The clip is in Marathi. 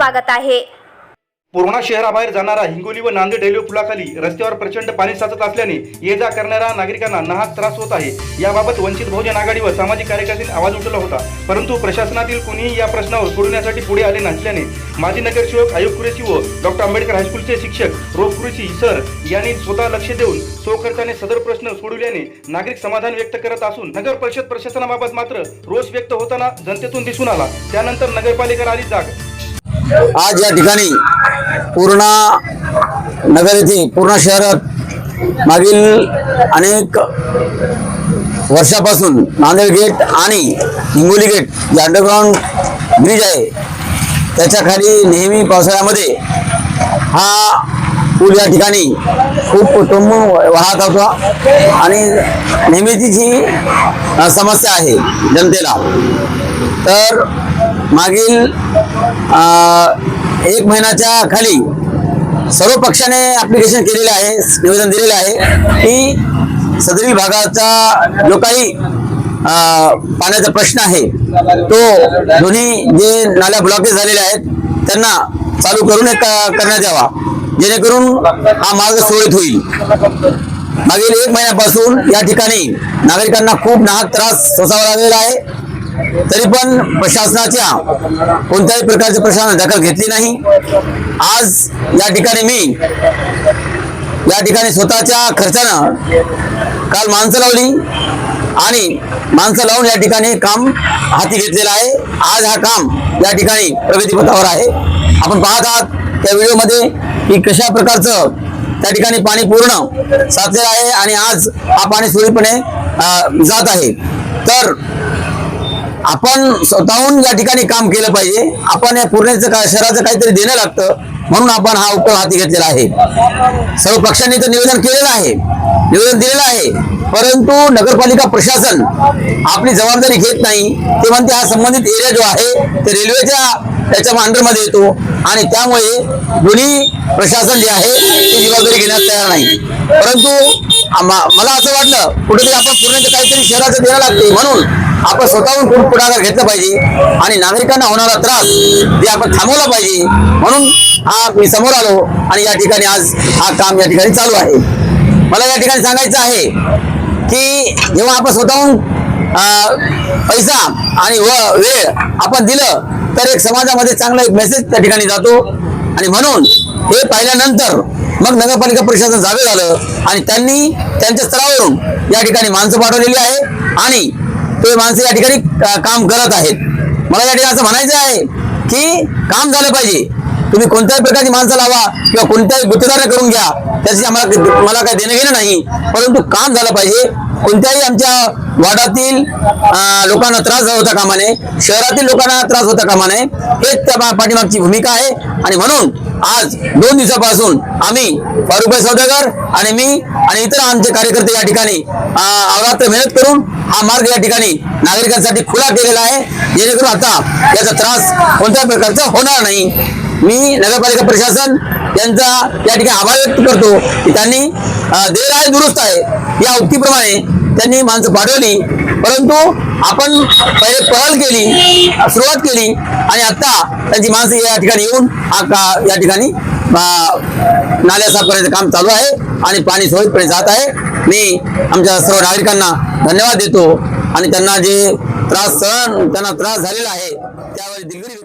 स्वागत आहे. पूर्णा शहराबाहेर जाणारा हिंगोली व नांदेड रेल्वे पुलाखाली रस्त्यावर प्रचंड पाणी साचत असल्याने ये जा करणाऱ्या नागरिकांना नाहक त्रास होत आहे. याबाबत वंचित बहुजन आघाडी व सामाजिक कार्यकर्त्यांनी आवाज उठवला होता. परंतु प्रशासनातील कोणीही या प्रश्नावर सोडवण्यासाठी पुढे आले नसल्याने माजी नगरसेवक आयुब कुरेशी व डॉक्टर आंबेडकर हायस्कूलचे शिक्षक रोग कुरेशी सर यांनी स्वतः लक्ष देऊन सोकर्त्याने सदर प्रश्न सोडविल्याने नागरिक समाधान व्यक्त करत असून नगर परिषद प्रशासनाबाबत मात्र रोष व्यक्त होताना जनतेतून दिसून आला. त्यानंतर नगरपालिका आली जाग. आज या ठिकाणी पूर्णा नगर येथे पूर्णा शहरात मागील अनेक वर्षापासून नांदेड गेट आणि हिंगोली गेट जे अंडरग्राऊंड ब्रिज आहे त्याच्याखाली नेहमी पावसाळ्यामध्ये हा पूल या ठिकाणी खूप तुंबून वाहत होता आणि नेहमीचीच ही समस्या आहे जनतेला तर मागील एक महिन्याच्या खाली सर्व पक्षाने ऍप्लिकेशन केलेले आहे निवेदन दिलेले आहे की सदरील भागाचा जो काही पाण्याचा प्रश्न आहे तो दोन्ही जे नाल्या ब्लॉकेज झालेल्या आहेत त्यांना चालू करून एक करण्यात यावा. जेणेकरून हा मार्ग सुरळीत होईल. मागील एक महिन्यापासून या ठिकाणी नागरिकांना खूप नाहक त्रास सोसावा लागलेला आहे. तरी पण प्रशासनाच्या कोणत्याही प्रकारचे प्रशासन दखल घेतली नाही. आज या ठिकाणी मी या ठिकाणी स्वतःच्या खर्चानं काल माणसं लावली आणि माणसं लावून या ठिकाणी काम हाती घेतलेलं आहे. आज हा काम या ठिकाणी प्रगतीपथावर आहे. आपण पाहत आहात त्या व्हिडिओमध्ये की कशा प्रकारचं त्या ठिकाणी पाणी पूर्ण साचलेलं आहे आणि आज हा पाणी सुरळीतपणे जात आहे. तर आपण स्वतःहून या ठिकाणी काम केलं पाहिजे. आपण या पूर्णेचं काय शहराचं काहीतरी देणं लागतं म्हणून आपण हा उपक्रम हाती घेतलेला आहे. सर्व पक्षांनी तर निवेदन केलेलं आहे. निवेदन दिलेलं आहे. परंतु नगरपालिका प्रशासन आपली जबाबदारी घेत नाही. ते म्हणते हा संबंधित एरिया जो आहे ते रेल्वेच्या त्याच्या अंडरमध्ये येतो. आणि त्यामुळे दोन्ही प्रशासन जे आहे ते जबाबदारी घेण्यास तयार नाही. परंतु मला असं वाटलं कुठेतरी आपण पूर्ण काहीतरी शहराचं देणं लागते म्हणून आपण स्वतःहून खूप पुढाकार घेतला पाहिजे आणि नागरिकांना होणारा त्रास हे आपण थांबवला पाहिजे. म्हणून हा मी समोर आलो आणि या ठिकाणी आज हा काम या ठिकाणी चालू आहे. मला या ठिकाणी सांगायचं आहे की जेव्हा आपण स्वतःहून पैसा आणि व वेळ आपण दिलं तर एक समाजामध्ये चांगला एक मेसेज त्या ठिकाणी जातो. आणि म्हणून हे पाहिल्यानंतर मग नगरपालिका प्रशासन जावे झालं. आणि त्यांनी त्यांच्या स्तरावरून या ठिकाणी माणसं पाठवलेली आहे. आणि ते माणसं या ठिकाणी काम करत आहेत. मला या ठिकाणी असं म्हणायचं आहे की काम झालं पाहिजे. तुम्ही कोणत्याही प्रकारची माणसं लावा किंवा कोणत्याही गुत्तेदार करून घ्या. त्याची आम्हाला मला काही देणं घेणं नाही. परंतु काम झालं पाहिजे. कोणत्याही आमच्या वाडातील लोकांना त्रास होता कामा नये शहरातील लोकांना त्रास होता कामा नये हेच त्या पाठीमागची भूमिका आहे. आणि म्हणून आज दोन दिवसापासून आम्ही फारुखभाई सौदागर आणि मी आणि इतर आमचे कार्यकर्ते या ठिकाणी अवरात्र मेहनत करून हा मार्ग या ठिकाणी नागरिकांसाठी खुला केलेला आहे. जेणेकरून आता याचा त्रास कोणत्याही प्रकारचा होणार नाही. मी नगरपालिका प्रशासन यांचा या ठिकाणी आभार व्यक्त करतो की त्यांनी देर आहे दुरुस्त आहे या उक्तीप्रमाणे त्यांनी माणसं पाठवली. परंतु आपण पहिले पहल केली सुरुवात केली आणि आता त्यांची माणसं या ठिकाणी येऊन या ठिकाणी नाल्या साफ करायचं काम चालू आहे आणि पाणी सुरळीतपणे जात आहे. मी आमच्या सर्व नागरिकांना धन्यवाद देतो. आणि त्यांना जे त्रास सहन त्यांना त्रास झालेला आहे त्यावेळी दिलगिरी